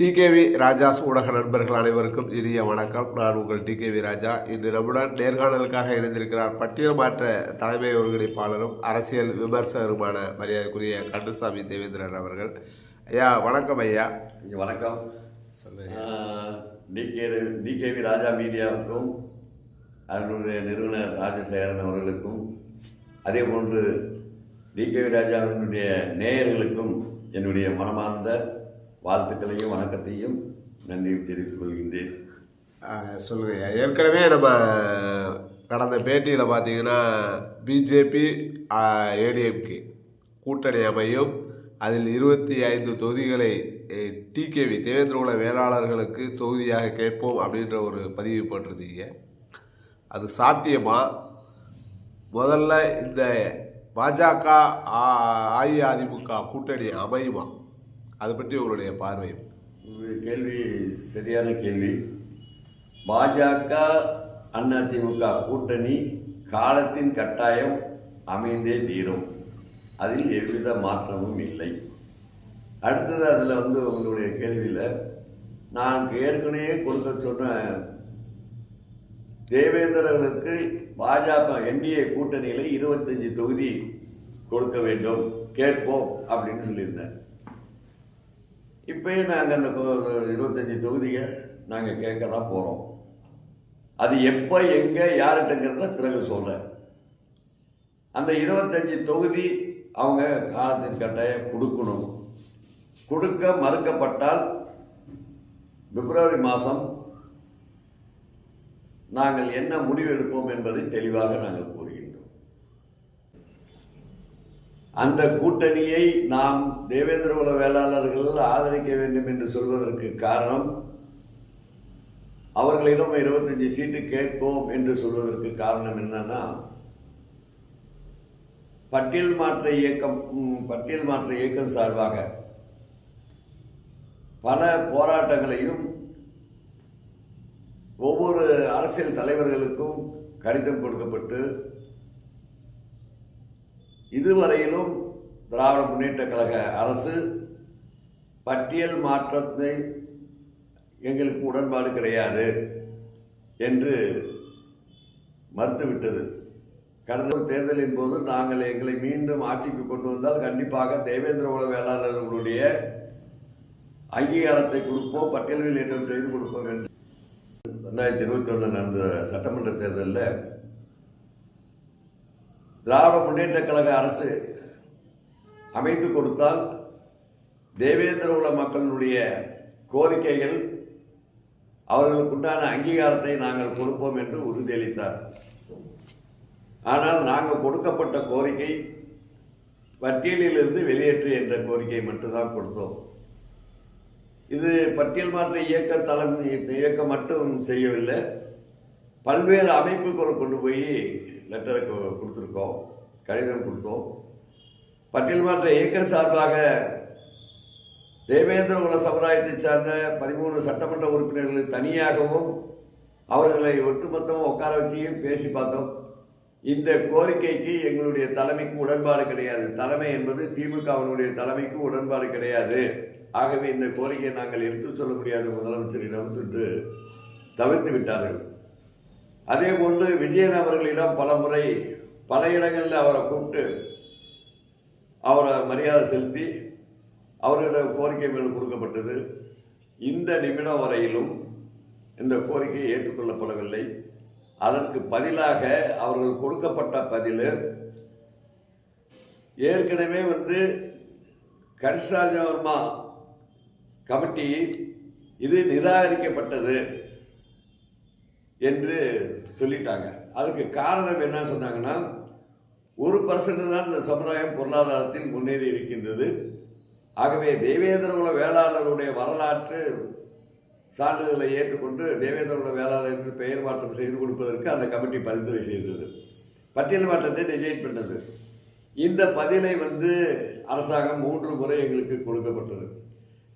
DKV Raja's ஊடக நண்பர்கள் அனைவருக்கும் இனிய வணக்கம். நான் உங்கள் டிகேவி ராஜா. இன்று நம்முடன் நேர்காணலுக்காக இணைந்திருக்கிறார் பட்டியல் மாற்ற தலைமை ஒருங்கிணைப்பாளரும் அரசியல் விமர்சகருமான மரியாதைக்குரிய கண்டுசாமி தேவேந்திரன் அவர்கள். ஐயா வணக்கம் ஐயா. ஐயா, வணக்கம். சொல்லுங்க. டிகே டிகேவி ராஜா மீடியாவுக்கும் அதனுடைய நிறுவனர் ராஜசேகரன் அவர்களுக்கும் அதே போன்று டிகேவி ராஜாவினுடைய நேயர்களுக்கும் என்னுடைய மனமார்ந்த வாழ்த்துக்களையும் வணக்கத்தையும் நன்றியும் தெரிவித்துக் கொள்கின்றேன். சொல்லுங்கள் ஏற்கனவே நம்ம கடந்த பேட்டியில் பார்த்தீங்கன்னா பிஜேபி ஏடிஎம்கே கூட்டணி அமையும். அதில் இருபத்தி ஐந்து தொகுதிகளை டிகேவி தேவேந்திரகுல வேளாளர்களுக்கு தொகுதியாக கேட்போம் அப்படின்ற ஒரு பதிவு போட்டிருந்தீங்க. அது சாத்தியமா? முதல்ல இந்த பாஜக அஇஅதிமுக கூட்டணி அமையுமா? அதை பற்றி உங்களுடைய பார்வை கேள்வி சரியான கேள்வி. பாஜக அதிமுக கூட்டணி காலத்தின் கட்டாயம் அமைந்தே தீரும். அதில் எவ்வித மாற்றமும் இல்லை. அடுத்தது அதில் வந்து உங்களுடைய கேள்வியில் நான் ஏற்கனவே கொடுக்க சொன்ன தேவேந்திரர்களுக்கு பாஜக என்டிஏ கூட்டணியில் இருபத்தஞ்சி தொகுதி கொடுக்க வேண்டும். கேட்போம் அப்படின்னு சொல்லியிருந்தேன். இப்பயே நாங்கள் அந்த இருபத்தஞ்சி தொகுதியை நாங்கள் கேட்க தான் போகிறோம் அது எப்போ எங்கே யார்கிட்டங்கிறத பிறகு சொல்கிறேன் அந்த இருபத்தஞ்சி தொகுதி அவங்க காலத்தின் கட்டாயம் கொடுக்கணும். கொடுக்க மறுக்கப்பட்டால் பிப்ரவரி மாதம் நாங்கள் என்ன முடிவு எடுப்போம் என்பதை தெளிவாக நாங்கள் அந்த கூட்டணியை நாம் தேவேந்திர குல வேளாளர்கள் ஆதரிக்க வேண்டும் என்று சொல்வதற்கு காரணம் அவர்களிடம் இருபத்தஞ்சி சீட்டு கேட்போம் என்று சொல்வதற்கு காரணம் என்னன்னா பட்டியல் மாற்ற இயக்கம் பட்டியல் மாற்ற இயக்கம் சார்பாக பல போராட்டங்களையும் ஒவ்வொரு அரசியல் தலைவர்களுக்கும் கடிதம் கொடுக்கப்பட்டு இதுவரையிலும் திராவிட முன்னேற்ற கழக அரசு பட்டியல் மாற்றத்தை எங்களுக்கு உடன்பாடு கிடையாது என்று மறுத்துவிட்டது. கடந்த தேர்தலின் போது நாங்கள் எங்களை மீண்டும் ஆட்சிக்கு கொண்டு வந்தால் கண்டிப்பாக தேவேந்திர உல வேளாளர்களுடைய அங்கீகாரத்தை கொடுப்போம் பட்டியல்கள் ஏற்றம் செய்து கொடுப்போம் என்று. ரெண்டாயிரத்தி இருபத்தி ஒன்றில் நடந்த சட்டமன்ற தேர்தலில் திராவிட முன்னேற்ற கழக அரசு அமைத்து கொடுத்தால் தேவேந்திர உள்ள மக்களுடைய கோரிக்கைகள் அவர்களுக்குண்டான அங்கீகாரத்தை நாங்கள் கொடுப்போம் என்று உறுதியளித்தார். ஆனால் நாங்கள் கொடுக்கப்பட்ட கோரிக்கை பட்டியலிலிருந்து வெளியேற்று என்ற கோரிக்கை மட்டும்தான் கொடுத்தோம். இது பட்டியல் மாற்ற இயக்க தலைமை இயக்கம் மட்டும் செய்யவில்லை. பல்வேறு அமைப்புகள் கொண்டு போய் லெட்டரை கொ- கொடுத்துருக்கோம். கடிதம் கொடுத்தோம். பட்டியல் மாற்ற இயக்கம் சார்பாக தேவேந்திர குல சமுதாயத்தை சார்ந்த பதிமூணு சட்டமன்ற உறுப்பினர்கள் தனியாகவும் அவர்களை ஒட்டுமொத்தமாக உட்கார வச்சியும் பேசி பார்த்தோம். இந்த கோரிக்கைக்கு எங்களுடைய தலைமைக்கு உடன்பாடு கிடையாது. தலைமை என்பது திமுகவினுடைய தலைமைக்கு உடன்பாடு கிடையாது. ஆகவே இந்த கோரிக்கையை நாங்கள் எடுத்துச் சொல்ல முடியாது முதலமைச்சரிடம் சொல்லிட்டு தவிர்த்து விட்டார்கள். அதே போன்று விஜயன் அவர்களிடம் பல முறை பல இடங்களில் அவரை கூப்பிட்டு அவரை மரியாதை செலுத்தி அவர்களிடம் கோரிக்கை மேல் கொடுக்கப்பட்டது. இந்த நிமிடம் வரையிலும் இந்த கோரிக்கை ஏற்றுக்கொள்ளப்படவில்லை. அதற்கு பதிலாக அவர்கள் கொடுக்கப்பட்ட பதில் ஏற்கனவே வந்து கன்ஸ்ராஜவர்மா கமிட்டி இது நிராகரிக்கப்பட்டது. என்று சொல்லிட்டாங்க. அதுக்கு காரணம் என்ன சொன்னாங்கன்னா ஒரு பர்சன்ட் தான் இந்த சமுதாயம் பொருளாதாரத்தில் முன்னேறி இருக்கின்றது. ஆகவே தேவேந்திர குல வேளாளருடைய வரலாற்று சான்றிதழை ஏற்றுக்கொண்டு தேவேந்திர வேளாளர் என்று பெயர் மாற்றம் செய்து கொடுப்பதற்கு அந்த கமிட்டி பரிந்துரை செய்தது. பட்டியல் மாற்றத்தை ரிஜெக்ட் பண்ணது. இந்த பதிலை வந்து அரசாங்கம் மூன்று முறை எங்களுக்கு கொடுக்கப்பட்டது.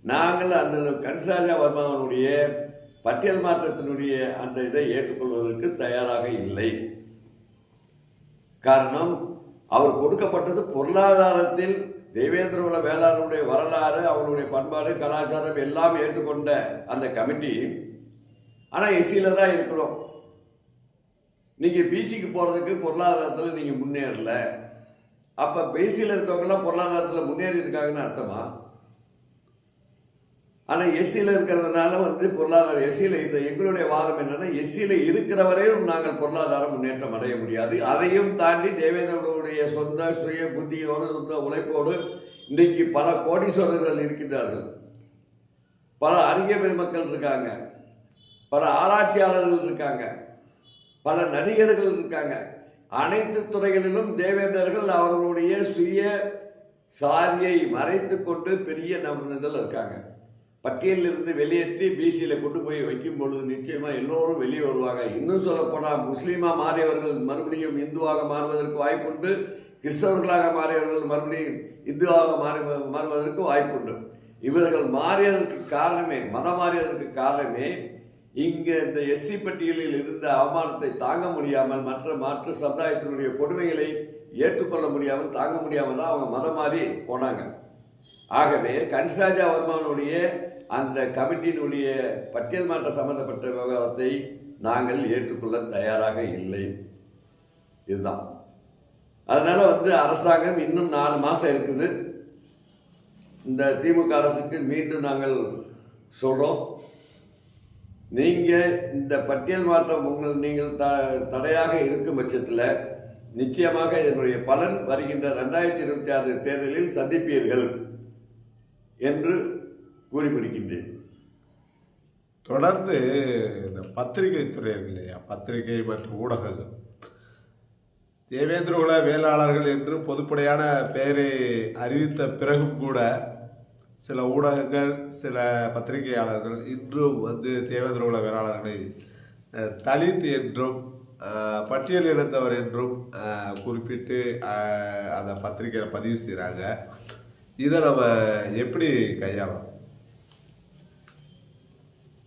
நாங்கள் அந்த கன்சராஜா வர்மாவனுடைய பட்டியல் மாற்றத்தினுடைய அந்த இதை ஏற்றுக்கொள்வதற்கு தயாராக இல்லை. காரணம் அவர் கொடுக்கப்பட்டது பொருளாதாரத்தில் தேவேந்திர வேளாளருடைய வரலாறு அவருடைய பண்பாடு கலாச்சாரம் எல்லாம் ஏற்றுக்கொண்ட அந்த கமிட்டி. ஆனால் எஸ்சியில் தான் இருக்கிறோம். நீங்கள் பிசிக்கு போகிறதுக்கு பொருளாதாரத்தில் நீங்கள் முன்னேறல. அப்போ பிசியில் இருக்கவங்கெல்லாம் பொருளாதாரத்தில் முன்னேறி இருக்காங்கன்னு அர்த்தமா? ஆனால் எஸ்சியில் இருக்கிறதுனால வந்து பொருளாதார எஸ்சியில் இந்த எங்களுடைய வாதம் என்னன்னா எஸ்சியில் இருக்கிற வரையும் நாங்கள் பொருளாதார முன்னேற்றம் அடைய முடியாது. அதையும் தாண்டி தேவேந்திரனுடைய சொந்த சுய புத்தியோடு சொந்த உழைப்போடு இன்றைக்கு பல கோடீஸ்வரர்கள் இருக்கின்றார்கள். பல அறிஞ பெருமக்கள் இருக்காங்க. பல ஆராய்ச்சியாளர்கள் இருக்காங்க. பல நடிகர்கள் இருக்காங்க. அனைத்து துறைகளிலும் தேவேந்தர்கள் அவர்களுடைய சுய சாதியை மறைத்து கொண்டு பெரிய நபர்கள் இருக்காங்க. பட்டியலில் இருந்து வெளியேற்றி பிசியில் கொண்டு போய் வைக்கும் பொழுது நிச்சயமாக எல்லோரும் வெளியே வருவாங்க. இன்னும் சொல்லப்போனால் முஸ்லீமாக மாறியவர்கள் மறுபடியும் இந்துவாக மாறுவதற்கு வாய்ப்புண்டு. கிறிஸ்தவர்களாக மாறியவர்கள் மறுபடியும் இந்துவாக மாறி மாறுவதற்கு வாய்ப்புண்டு. இவர்கள் மாறியதற்கு காரணமே மதம் மாறியதற்கு காரணமே இங்கே இந்த எஸ்சி பட்டியலில் இருந்த அவமானத்தை தாங்க முடியாமல் மற்ற மாற்று சமுதாயத்தினுடைய கொடுமைகளை ஏற்றுக்கொள்ள முடியாமல் தாங்க முடியாமல் தான் அவங்க மதம் மாறி போனாங்க. ஆகவே கன்ஸ்ராஜா வர்மானுடைய அந்த கமிட்டியினுடைய பட்டியல் மாற்றம் சம்பந்தப்பட்ட விவகாரத்தை நாங்கள் ஏற்றுக்கொள்ள தயாராக இல்லை. இதுதான். அதனால் வந்து அரசாங்கம் இன்னும் நாலு மாதம் இருக்குது. இந்த திமுக அரசுக்கு மீண்டும் நாங்கள் சொல்கிறோம் நீங்கள் இந்த பட்டியல் மாற்றம் உங்கள் நீங்கள் த தடையாக இருக்கும் பட்சத்தில் நிச்சயமாக இதனுடைய பலன் வருகின்ற ரெண்டாயிரத்தி இருபத்தி ஆறு தேர்தலில் சந்திப்பீர்கள் என்று கூறி தொடர்ந்து இந்த பத்திரிகை துறை இருக்கு இல்லையா பத்திரிகை மற்றும் ஊடகங்கள். தேவேந்திரகுல வேளாளர்கள் என்று பொதுப்படையான பெயரை அறிவித்த பிறகும் கூட சில ஊடகங்கள் சில பத்திரிகையாளர்கள் இன்றும் வந்து தேவேந்திரகுல வேளாளர்களை தலித் என்றும் பட்டியல் இழந்தவர் என்றும் குறிப்பிட்டு அதை அந்த பத்திரிகையில் பதிவு செய்கிறாங்க இதை நம்ம எப்படி கையாளணும்?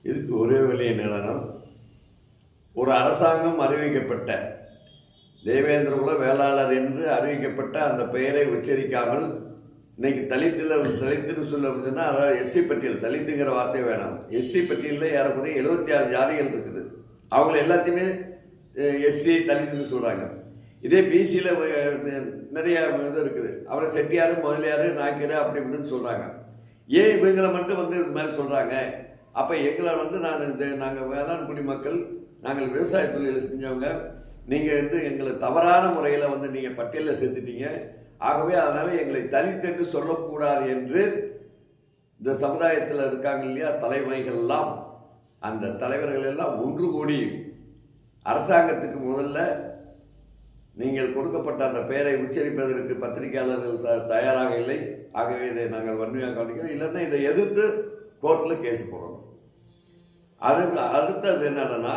இதுக்கு ஒரே வழி என்னன்னா ஒரு அரசாங்கம் அறிவிக்கப்பட்ட தேவேந்திரகுல வேளாளர் என்று அறிவிக்கப்பட்ட அந்த பெயரை உச்சரிக்காமல் இன்னைக்கு தலித்தில் தலித்துன்னு சொல்ல அப்படின்னா அதாவது எஸ்சி பட்டியல் தலித்துங்கிற வார்த்தை வேணாம். எஸ்சி பட்டியலில் ஏறக்குறைய எழுபத்தி ஆறு ஜாதிகள் இருக்குது. அவங்கள எல்லாத்தையுமே எஸ்சி தலித்துன்னு சொல்கிறாங்க இதே பிசியில் நிறைய இது இருக்குது. அவரை செட்டியார் முதலியார் நாய்க்கர் அப்படி இப்படின்னு சொல்கிறாங்க ஏன் இவங்களை மட்டும் வந்து இது மாதிரி சொல்கிறாங்க அப்போ எங்களை வந்து நான் இந்த நாங்கள் வேளாண் குடிமக்கள் நாங்கள் விவசாய தொழிலில் செஞ்சவங்க நீங்கள் வந்து எங்களை தவறான முறையில் வந்து நீங்கள் பட்டியலில் சேர்த்துட்டீங்க. ஆகவே அதனால் எங்களை தனித்தென்று சொல்லக்கூடாது என்று இந்த சமுதாயத்தில் இருக்காங்க இல்லையா தலைமைகள்லாம் அந்த தலைவர்கள் எல்லாம் ஒன்று கூடி அரசாங்கத்துக்கு முதல்ல நீங்கள் கொடுக்கப்பட்ட அந்த பெயரை உச்சரிப்பதற்கு பத்திரிகையாளர்கள் தயாராக இல்லை. ஆகவே இதை நாங்கள் வன்மையாக கவனிக்கிறோம் இல்லைன்னா இதை எதிர்த்து கோர்ட்டில் கேஸ் போடணும். அதுக்கு அடுத்தது என்னென்னா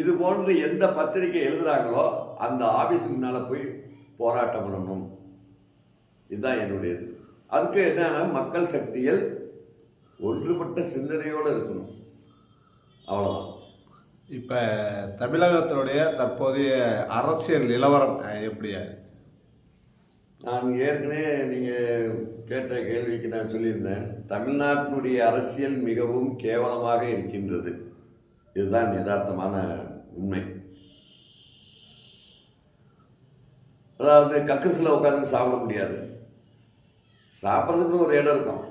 இது போன்று எந்த பத்திரிகை எழுதுகிறாங்களோ அந்த ஆபீஸ் முன்னால் போய் போராட்டம் பண்ணணும். இதுதான் என்னுடையது. அதுக்கு என்னென்னா மக்கள் சக்திகள் ஒன்றுபட்ட சிந்தனையோடு இருக்கணும். அவ்வளோதான் இப்போ தமிழகத்தினுடைய தற்போதைய அரசியல் நிலவரம் எப்படியா இருக்குது நான் ஏற்கனவே நீங்கள் கேட்ட கேள்விக்கு நான் சொல்லியிருந்தேன் தமிழ்நாட்டினுடைய அரசியல் மிகவும் கேவலமாக இருக்கின்றது. இதுதான் யதார்த்தமான உண்மை. அதாவது கக்கஸில் உட்காந்து சாப்பிட முடியாது. சாப்பிட்றதுக்குன்னு ஒரு இடம் இருக்கும்.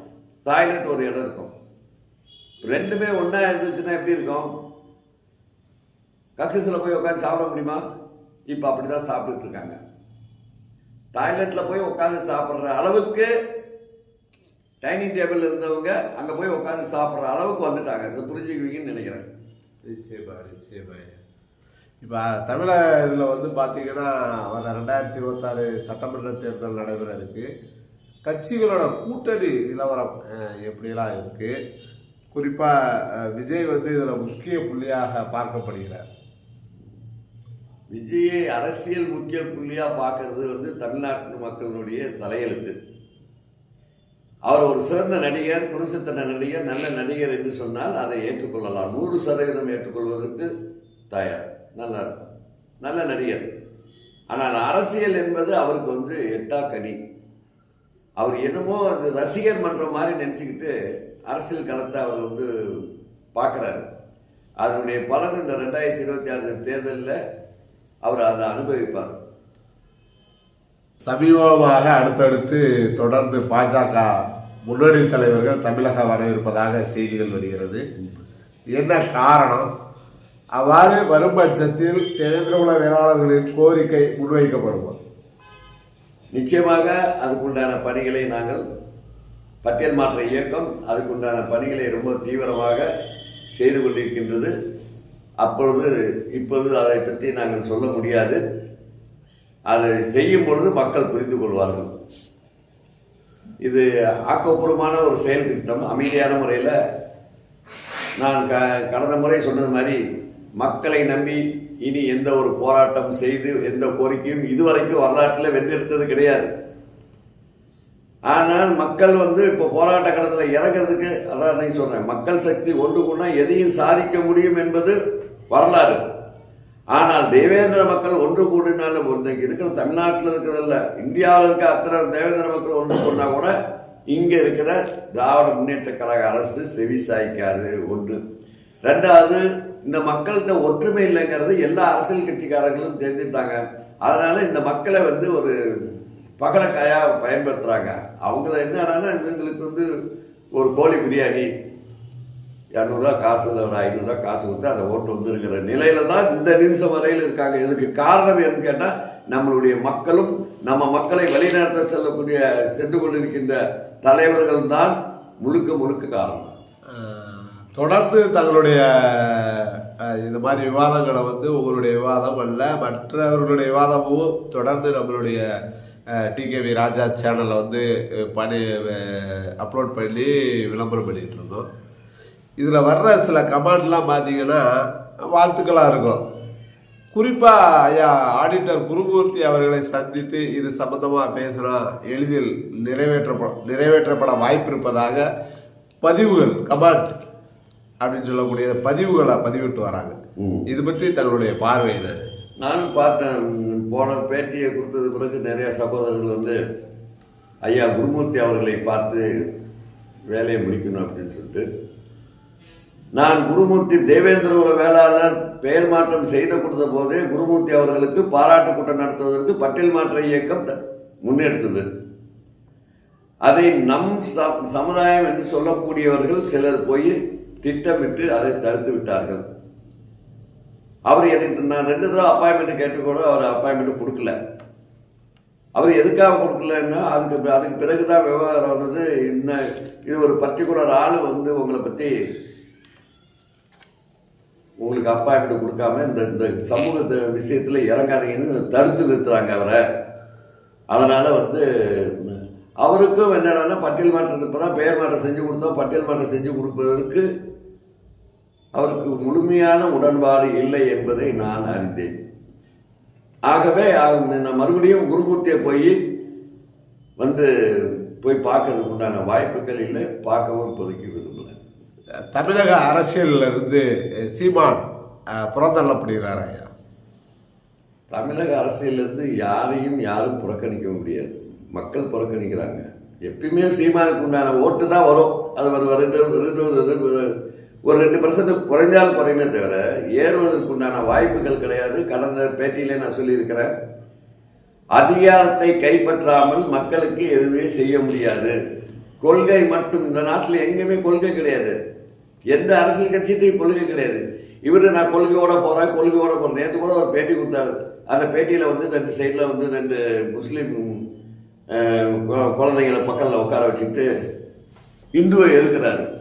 டாய்லெட் ஒரு இடம் இருக்கும். ரெண்டுமே ஒன்றா இருந்துச்சுன்னா எப்படி இருக்கும்? கக்கஸில் போய் உட்காந்து சாப்பிட முடியுமா? இப்போ அப்படி தான் சாப்பிட்டுட்டு இருக்காங்க. டாய்லெட்டில் போய் உட்காந்து சாப்பிட்ற அளவுக்கு டைனிங் டேபிள் இருந்தவங்க அங்கே போய் உட்காந்து சாப்பிட்ற அளவுக்கு வந்துட்டாங்க. இதை புரிஞ்சுக்குவீங்கன்னு நினைக்கிறேன். நிச்சயமா நிச்சயமா. இப்போ தமிழக இதில் வந்து பார்த்தீங்கன்னா வர ரெண்டாயிரத்தி இருபத்தாறு சட்டமன்ற தேர்தல் நடைபெற இருக்கு கட்சிகளோட கூட்டணி நிலவரம் எப்படிலாம் எப்படியெல்லாம் குறிப்பாக விஜய் வந்து இதில் முக்கிய புள்ளியாக பார்க்கப்படுகிறார். விஜயை அரசியல் முக்கிய புள்ளியாக பார்க்கறது வந்து தமிழ்நாட்டு மக்களுடைய தலையெழுத்து. அவர் ஒரு சிறந்த நடிகர் குருசித்தன நடிகர் நல்ல நடிகர் என்று சொன்னால் அதை ஏற்றுக்கொள்ளலாம். நூறு சதவீதம் ஏற்றுக்கொள்வதற்கு தயார். நல்லா இருக்கும் நல்ல நடிகர். ஆனால் அரசியல் என்பது அவருக்கு வந்து எட்டா கனி. அவர் என்னமோ அந்த ரசிகர் மன்றம் மாதிரி நினச்சிக்கிட்டு அரசியல் களத்தை அவர் வந்து பார்க்குறாரு. அதனுடைய பலன் இந்த ரெண்டாயிரத்தி இருபத்தி ஆறு தேர்தலில் அவர் அதை அனுபவிப்பார். சமீபமாக அடுத்தடுத்து தொடர்ந்து பாஜக முன்னணி தலைவர்கள் தமிழக வர இருப்பதாக செய்திகள் வருகிறது. என்ன காரணம்? அவ்வாறு வரும் பட்சத்தில் தேவேந்திரகுல வேளாளர்களின் கோரிக்கை முன்வைக்கப்படுமா? நிச்சயமாக அதுக்குண்டான பணிகளை நாங்கள் பட்டியல் மாற்ற இயக்கம் அதுக்குண்டான பணிகளை ரொம்ப தீவிரமாக செய்து கொண்டிருக்கின்றது. அப்பொழுது இப்பொழுது அதை பற்றி நாங்கள் சொல்ல முடியாது. அதை செய்யும் பொழுது மக்கள் புரிந்து கொள்வார்கள். இது ஆக்கப்பூர்வமான ஒரு செயல் திட்டம். அமைதியான முறையில் நான் க கடந்த முறை சொன்னது மாதிரி மக்களை நம்பி இனி எந்த ஒரு போராட்டம் செய்து எந்த கோரிக்கையும் இதுவரைக்கும் வரலாற்றில் வென்றெடுத்தது கிடையாது. ஆனால் மக்கள் வந்து இப்போ போராட்ட களத்தில் இறங்கிறதுக்கு அதான் சொன்னேன் மக்கள் சக்தி ஒன்று கொண்டா எதையும் சாதிக்க முடியும் என்பது வரலாறு. ஆனால் தேவேந்திர மக்கள் ஒன்று கூடினாலும் இன்னைக்கு இருக்கிற தமிழ்நாட்டில் இருக்கிறதில்ல இந்தியாவில் இருக்க அத்தனை தேவேந்திர மக்கள் ஒன்று கூடினா கூட இங்கே இருக்கிற திராவிட முன்னேற்ற கழக அரசு செவி சாய்க்காது ஒன்று. ரெண்டாவது இந்த மக்கள்கிட்ட ஒற்றுமை இல்லைங்கிறது எல்லா அரசியல் கட்சிக்காரங்களும் தெரிஞ்சுட்டாங்க அதனால இந்த மக்களை வந்து ஒரு பகடக்காயாக பயன்படுத்துகிறாங்க அவங்கள என்னடான்னா இவங்களுக்கு வந்து ஒரு கோழி பிரியாணி இரநூறுவா காசு இல்லை ஒரு ஐநூறுரூவா காசு கொடுத்து அந்த ஓட்டு வந்துருக்கிற நிலையில தான் இந்த நிமிஷம் வரையில் இருக்காங்க. இதுக்கு காரணம் என்னன்னு கேட்டால் நம்மளுடைய மக்களும் நம்ம மக்களை வழிநடத்த செல்லக்கூடிய சென்று கொண்டிருக்கின்ற தலைவர்கள் தான் முழுக்க முழுக்க காரணம். தொடர்ந்து தங்களுடைய இந்த இது மாதிரி விவாதங்களை வந்து உங்களுடைய விவாதம் அல்ல மற்றவர்களுடைய விவாதமும் தொடர்ந்து நம்மளுடைய டிகேவி ராஜா சேனலில் வந்து பணி அப்லோட் பண்ணி விளம்பரம் பண்ணிகிட்டு இருந்தோம். இதில் வர்ற சில கமெண்ட்லாம் பார்த்தீங்கன்னா வாழ்த்துக்களாக இருக்கும். குறிப்பாக ஐயா ஆடிட்டர் குருமூர்த்தி அவர்களை சந்தித்து இது சம்பந்தமாக பேசினா எளிதில் நிறைவேற்றப்பட நிறைவேற்றப்பட வாய்ப்பு இருப்பதாக பதிவுகள் கமெண்ட் அப்படின்னு சொல்லக்கூடிய பதிவுகளை பதிவிட்டு வராங்க. இது பற்றி தங்களுடைய பார்வையின நானும் பார்த்தேன் போன பேட்டியை கொடுத்தது பிறகு நிறைய சகோதரர்கள் வந்து ஐயா குருமூர்த்தி அவர்களை பார்த்து வேலையை முடிக்கணும் அப்படின்னு சொல்லிட்டு நான் குருமூர்த்தி தேவேந்திரகுல வேளாளர் பெயர் மாற்றம் செய்து கொடுத்த போதே குருமூர்த்தி அவர்களுக்கு பாராட்டு கூட்டம் நடத்துவதற்கு பட்டியல் மாற்ற இயக்கம் த- முன்னெடுத்தது. அதை நம் ச- சமுதாயம் என்று சொல்லக்கூடியவர்கள் சிலர் போய் திட்டமிட்டு அதை தடுத்து விட்டார்கள். அவர் எனக்கு நான் ரெண்டு தடவை அப்பாயின்மெண்ட் கேட்டு கூட அவர் அப்பாயின்மெண்ட் கொடுக்கல. அவர் எதுக்காக கொடுக்கலன்னா அதுக்கு அதுக்கு பிறகு தான் விவகாரம் வந்தது. இந்த இது ஒரு பர்டிகுலர் ஆள் வந்து உங்களை பற்றி உங்களுக்கு அப்பாயின்மெண்ட் கொடுக்காம இந்த இந்த சமூக விஷயத்தில் இறங்காதீங்கன்னு தடுத்து நிறுத்துறாங்க அவரை. அதனால் வந்து அவருக்கும் என்னடானா பட்டியல் மாற்றத்துக்கு இப்போ தான் பெயர் மாற்றம் செஞ்சு கொடுத்தோம். பட்டியல் மாற்றம் செஞ்சு கொடுப்பதற்கு அவருக்கு முழுமையான உடன்பாடு இல்லை என்பதை நான் அறிந்தேன். ஆகவே நான் மறுபடியும் குருமூர்த்தியை போய் வந்து போய் பார்க்கறதுக்கு உண்டான வாய்ப்புகள் இல்லை. பார்க்கவும் இப்போதைக்கு தமிழக அரசியல்ல இருந்து சீமான் புறந்தள்ளப்படுகிறார் ஐயா. தமிழக அரசியலிருந்து யாரையும் யாரும் புறக்கணிக்க முடியாது. மக்கள் புறக்கணிக்கிறாங்க. எப்பயுமே சீமானுக்கு உண்டான ஓட்டு தான் வரும். அது ஒரு ரெண்டு ஒரு ரெண்டு பர்சன்ட் குறைஞ்சால் குறையுமே தவிர ஏறுவதற்கு உண்டான வாய்ப்புகள் கிடையாது. கடந்த பேட்டியிலே நான் சொல்லியிருக்கிறேன். அதிகாரத்தை கைப்பற்றாமல் மக்களுக்கு எதுவுமே செய்ய முடியாது. கொள்கை மட்டும் இந்த நாட்டில் எங்கேயுமே கொள்கை கிடையாது. எந்த அரசியல் கட்சியிட்டையும் கொள்கை கிடையாது. இவரு நான் கொள்கையோட போகிறேன் கொள்கையோட போகிறேன் நேற்று கூட ஒரு பேட்டி கொடுத்தாரு. அந்த பேட்டியில் வந்து ரெண்டு சைடில் வந்து ரெண்டு முஸ்லீம் கு- குழந்தைங்களை பக்கத்தில் உட்கார வச்சுட்டு இந்துவை எதிர்க்கிறாரு.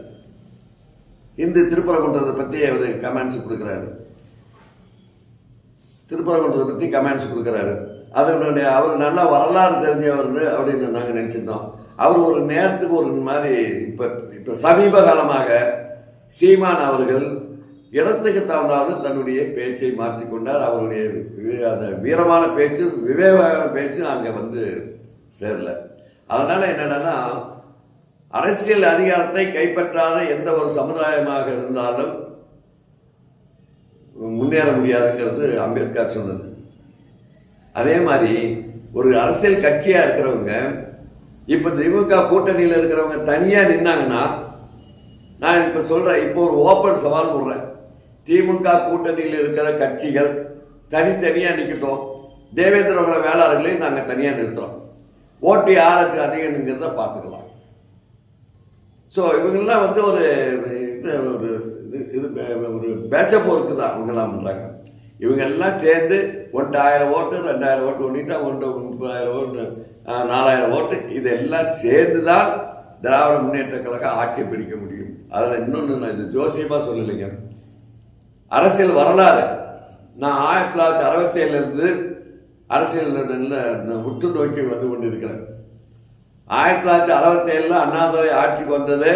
இந்து திருப்பரங்குன்றத்தை பற்றி அவர் கமெண்ட்ஸ் கொடுக்குறாரு. திருப்பரங்குன்றத்தை பற்றி கமெண்ட்ஸ் கொடுக்குறாரு. அதனுடைய அவர் நல்லா வரலாறு தெரிஞ்சவர் அப்படின்னு நாங்கள் நினச்சிருந்தோம். அவர் ஒரு நேரத்துக்கு ஒரு மாதிரி இப்போ இப்போ சமீப காலமாக சீமான் அவர்கள் இடத்துக்கு தகுந்தாலும் தன்னுடைய பேச்சை மாற்றிக்கொண்டார் அவருடைய அந்த வீரமான பேச்சும் விவேகமான பேச்சும் அங்கே வந்து சேரல. அதனால் என்னென்னா அரசியல் அதிகாரத்தை கைப்பற்றாத எந்த ஒரு சமுதாயமாக இருந்தாலும் முன்னேற முடியாதுங்கிறது அம்பேத்கர் சொன்னது. அதே மாதிரி ஒரு அரசியல் கட்சியாக இருக்கிறவங்க இப்போ திமுக கூட்டணியில் இருக்கிறவங்க தனியாக நின்னாங்கன்னா நான் இப்போ சொல்கிறேன் இப்போ ஒரு ஓப்பன் சவால் விடுறேன் திமுக கூட்டணியில் இருக்கிற கட்சிகள் தனித்தனியாக நிற்கட்டும் தேவேந்திரோட வேளாளர்களையும் நாங்கள் தனியாக நிறுத்துகிறோம் ஓட்டு யாருக்கு அதிகங்கிறத பார்த்துக்கலாம். ஸோ இவங்கெல்லாம் வந்து ஒரு இது ஒரு இது இது ஒரு பேச்சப் ஒர்க்கு தான் இவங்கெல்லாம் பண்ணுறாங்க இவங்க எல்லாம் சேர்ந்து ஒன்று ஆயிரம் ஓட்டு ரெண்டாயிரம் ஓட்டு ஒன்றிட்டா ஒன்று முப்பதாயிரம் ஓட்டு நாலாயிரம் ஓட்டு இதெல்லாம் சேர்ந்து தான் திராவிட முன்னேற்ற கழகம் ஆட்சியை பிடிக்க முடியும். அதில் இன்னொன்று நான் இது ஜோசியமாக சொல்லலைங்க. அரசியல் வரலாறு. நான் ஆயிரத்தி தொள்ளாயிரத்தி அறுபத்தேழுலேருந்து அரசியல் நான் உற்று நோக்கி வந்து கொண்டிருக்கிறேன். ஆயிரத்தி தொள்ளாயிரத்தி அறுபத்தேழில் அண்ணாதுரை ஆட்சிக்கு வந்தது.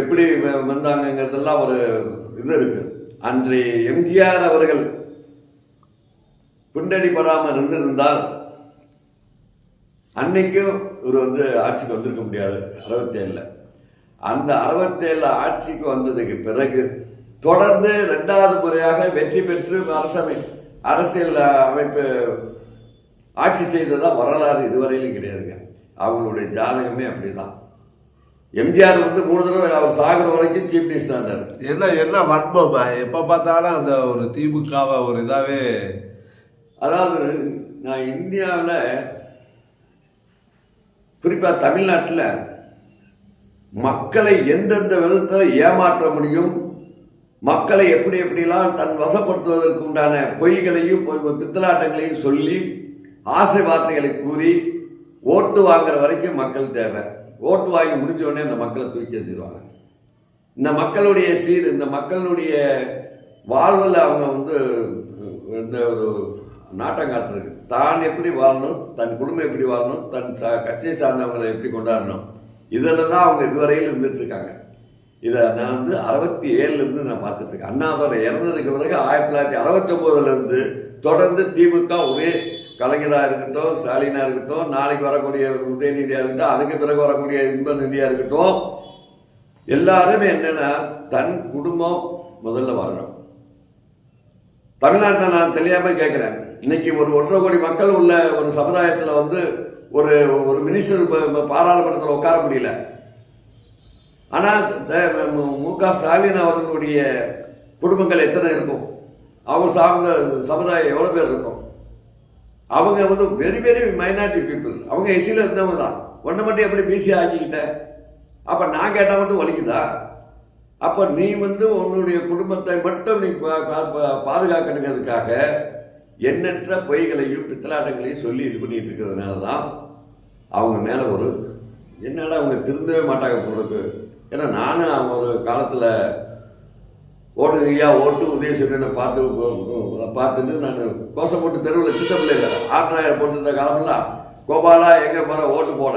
எப்படி வந்தாங்கங்கிறதெல்லாம் ஒரு இது இருக்குது அன்று எம்ஜிஆர் அவர்கள் குண்டடிப்படாமல் இருந்திருந்தால் அன்னைக்கும் இவர் வந்து ஆட்சிக்கு வந்திருக்க முடியாது அறுபத்தேழில். அந்த அறுபத்தேழில் ஆட்சிக்கு வந்ததுக்கு பிறகு தொடர்ந்து ரெண்டாவது முறையாக வெற்றி பெற்று அரசமை அரசியல் அமைப்பு ஆட்சி செய்ததா வரலாறு இதுவரையிலும் கிடையாதுங்க. அவங்களுடைய ஜாதகமே அப்படிதான். எம்ஜிஆர் வந்து மூணு தடவை அவர் சாகுற வரைக்கும் சீஃப் மினிஸ்டர் இருந்தார் என்ன என்ன வன்மம்? எப்போ பார்த்தாலும் அந்த ஒரு திமுகவை ஒரு இதாகவே அதாவது நான் இந்தியாவில் குறிப்பாக தமிழ்நாட்டில் மக்களை எந்தெந்த விதத்தில் ஏமாற்ற முடியும்? மக்களை எப்படி எப்படிலாம் தன் வசப்படுத்துவதற்கு உண்டான பொய்களையும் பித்தலாட்டங்களையும் சொல்லி ஆசை வார்த்தைகளை கூறி ஓட்டு வாங்குற வரைக்கும் மக்கள் தேவை. ஓட்டு வாங்கி முடிஞ்ச உடனே அந்த மக்களை தூக்கி எறிஞ்சிருவாங்க. இந்த மக்களுடைய சீர் இந்த மக்களுடைய வாழ்வில் அவங்க வந்து இந்த ஒரு நாட்டம் காட்டுறது தான் எப்படி வாழணும் தன் குடும்பம் எப்படி வாழணும் தன் கட்சியை சார்ந்தவங்களை எப்படி கொண்டாடணும்? இதில் தான் அவங்க இதுவரையில் இருந்துட்டுருக்காங்க. இதை நான் வந்து அறுபத்தி ஏழுலேருந்து நான் பார்த்துட்ருக்கேன் அண்ணாதோட இறந்ததுக்கு பிறகு ஆயிரத்தி தொள்ளாயிரத்தி அறுபத்தொம்போதுலேருந்து தொடர்ந்து திமுக ஒரே கலைஞராக இருக்கட்டும் ஸ்டாலினாக இருக்கட்டும் நாளைக்கு வரக்கூடிய உதயநிதியாக இருக்கட்டும் அதுக்கு பிறகு வரக்கூடிய இன்ப நிதியாக இருக்கட்டும் எல்லாருமே என்னென்னா தன் குடும்பம் முதல்ல வரணும். தமிழ்நாட்டில் நான் தெரியாமல் கேட்குறேன் இன்னைக்கு ஒரு ஒன்றரை கோடி மக்கள் உள்ள ஒரு சமுதாயத்தில் வந்து ஒரு ஒரு மினிஸ்டர் பாராளுமன்றத்தில் உட்கார முடியல. ஆனால் மு க ஸ்டாலின் அவர்களுடைய குடும்பங்கள் எத்தனை இருக்கும்? அவர் சார்ந்த சமுதாயம் எவ்வளோ பேர் இருக்கும்? அவங்க வந்து வெரி வெரி மைனாரிட்டி பீப்புள் அவங்க எஸ்சியில் இருந்தவங்க தான். ஒன்றை மட்டும் எப்படி பிசி ஆக்கிக்கிட்ட? அப்போ நான் கேட்டால் மட்டும் வலிக்குதா? அப்போ நீ வந்து உன்னுடைய குடும்பத்தை மட்டும் நீ பாதுகாக்கணுங்கிறதுக்காக எண்ணற்ற பொய்களையும் பித்தலாட்டங்களையும் சொல்லி இது பண்ணிட்டு இருக்கிறதுனால தான் அவங்க மேலே ஒரு என்னடா அவங்க திருந்தவே மாட்டாங்க பொழுது ஏன்னா நானும் அவங்க ஒரு காலத்தில் ஓட்டு ஐயா ஓட்டு உதயசூரியனை பார்த்து பார்த்துட்டு நான் கோஷம் போட்டு தெருவில் சின்ன பிள்ளைல போட்டு போட்டிருந்த காலமெல்லாம் கோபாலா எங்கே போகிற ஓட்டு போட.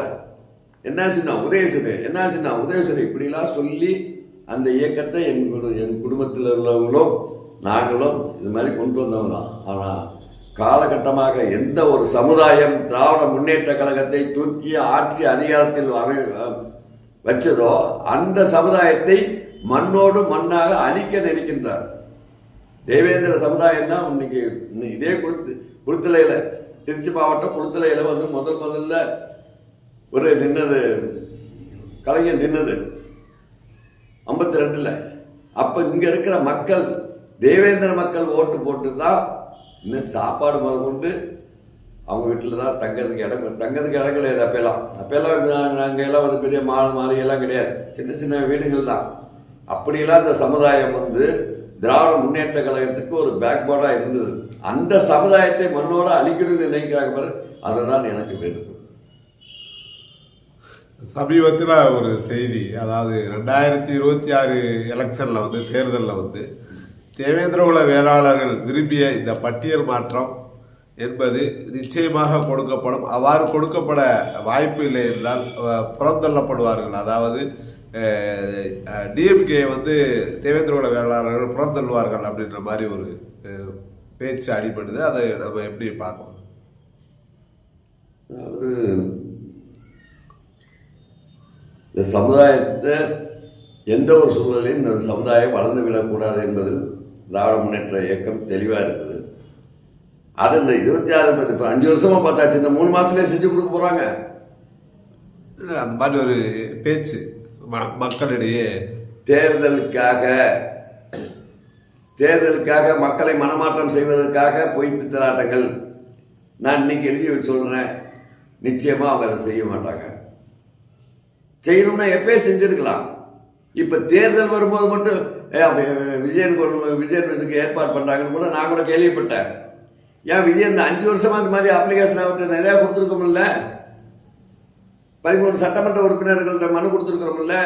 என்ன சின்ன உதயசூரியன் என்ன சின்ன உதயசூரியன் இப்படிலாம் சொல்லி அந்த இயக்கத்தை என் என் குடும்பத்தில் உள்ளவங்களும் நாங்களும் இது மாதிரி கொண்டு வந்தவங்க தான். ஆனால் காலகட்டமாக எந்த ஒரு சமுதாயம் திராவிட முன்னேற்ற கழகத்தை தூக்கி ஆட்சி அதிகாரத்தில் அமை வச்சதோ அந்த சமுதாயத்தை மண்ணோடு மண்ணாக அழிக்க நினைக்கின்றார். தேவேந்திர சமுதாயம் தான் இன்னைக்கு இன்னைக்கு இதே குளுத்து குளுத்தலையில் திருச்சி மாவட்டம் குளுத்தலையில் வந்து முதல் முதல்ல ஒரு நின்னது கலைஞர் நின்னது. ஐம்பத்தி ரெண்டில். அப்போ இங்கே இருக்கிற மக்கள் தேவேந்திர மக்கள் ஓட்டு போட்டு தான் இன்னும் சாப்பாடு முதற்கொண்டு அவங்க வீட்டில் தான் தங்கிறதுக்கு இடம் தங்கிறதுக்கு இடம் கிடையாது அப்பெல்லாம். அப்பெல்லாம் நாங்கள் எல்லாம் வந்து பெரிய மாடு மாளிகையெல்லாம் கிடையாது. சின்ன சின்ன வீடுகள் தான். அப்படியெல்லாம் இந்த சமுதாயம் வந்து திராவிட முன்னேற்ற கழகத்துக்கு ஒரு பேக்போர்டாக இருந்தது. அந்த சமுதாயத்தை மண்ணோட அழிக்கணும்னு நினைக்கிறாங்க பாரு அதுதான் எனக்கு வேணும். சமீபத்தில் ஒரு செய்தி அதாவது ரெண்டாயிரத்தி இருபத்தி ஆறு எலெக்ஷனில் வந்து தேர்தலில் வந்து தேவேந்திரகுல வேளாளர்கள் விரும்பிய இந்த பட்டியல் மாற்றம் என்பது நிச்சயமாக கொடுக்கப்படும். அவ்வாறு கொடுக்கப்பட வாய்ப்பு இல்லை என்றால் புறந்தள்ளப்படுவார்கள். அதாவது டிஎம்கே வந்து தேவேந்திரகுல வேளாளர்கள் புறந்தள்ளுவார்கள் அப்படின்ற மாதிரி ஒரு பேச்சு அடிபடுது. அதை நம்ம எப்படி பார்க்கணும்? அதாவது இந்த சமுதாயத்தை எந்த ஒரு சூழலையும் இந்த சமுதாயம் வளர்ந்து விடக்கூடாது என்பதில் திராவிட முன்னேற்ற இயக்கம் தெளிவாக இருக்குது. அது இந்த இருபத்தி ஆறு இப்போ அஞ்சு வருஷமா பார்த்தாச்சு. இந்த மூணு மாசத்துலயே செஞ்சு கொடுக்க போறாங்க. இல்ல, அந்த மாதிரி ஒரு பேச்சு மக்களிடையே. தேர்தலுக்காக தேர்தலுக்காக மக்களை மனமாற்றம் செய்வதற்காக பொய் பித்தலாட்டங்கள் நான் இன்னைக்கு எழுதி வச்சு சொல்றேன். நிச்சயமா அவங்க அதை செய்ய மாட்டாங்க. செய்யணும்னா எப்பயே செஞ்சிருக்கலாம். இப்ப தேர்தல் வரும்போது மட்டும் விஜயன் கொண்டு- விஜயன் இதுக்கு ஏற்பாடு பண்ணுறாங்கன்னு கூட நான் கூட கேள்விப்பட்டேன். ஏன் விஜய் இந்த அஞ்சு வருஷமா இந்த மாதிரி அப்ளிகேஷன் அவர்கிட்ட நிறையா கொடுத்துருக்கோம்ல? பதிமூணு சட்டமன்ற உறுப்பினர்கள்ட்ட மனு கொடுத்துருக்குறோம்ல.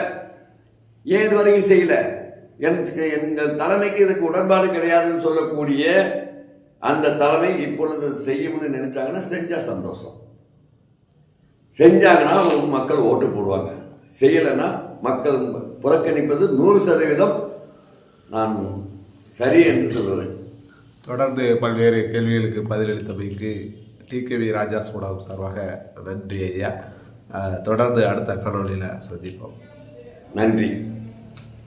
ஏன் இது வரைக்கும் செய்யலை? என் எங்கள் தலைமைக்கு இதுக்கு உடன்பாடு கிடையாதுன்னு சொல்லக்கூடிய அந்த தலைமை இப்பொழுது செய்யும்னு நினைச்சாங்கன்னா செஞ்சால் சந்தோஷம். செஞ்சாங்கன்னா மக்கள் ஓட்டு போடுவாங்க. செய்யலைன்னா மக்கள் புறக்கணிப்பது நூறு சதவீதம் நான் சரி என்று சொல்லுவேன். தொடர்ந்து பல்வேறு கேள்விகளுக்கு பதிலளித்தமைக்கு டிகேவி ராஜா சூடாவும் சார்பாக நன்றி ஐயா. தொடர்ந்து அடுத்த காணொலியில் சந்திப்போம். நன்றி.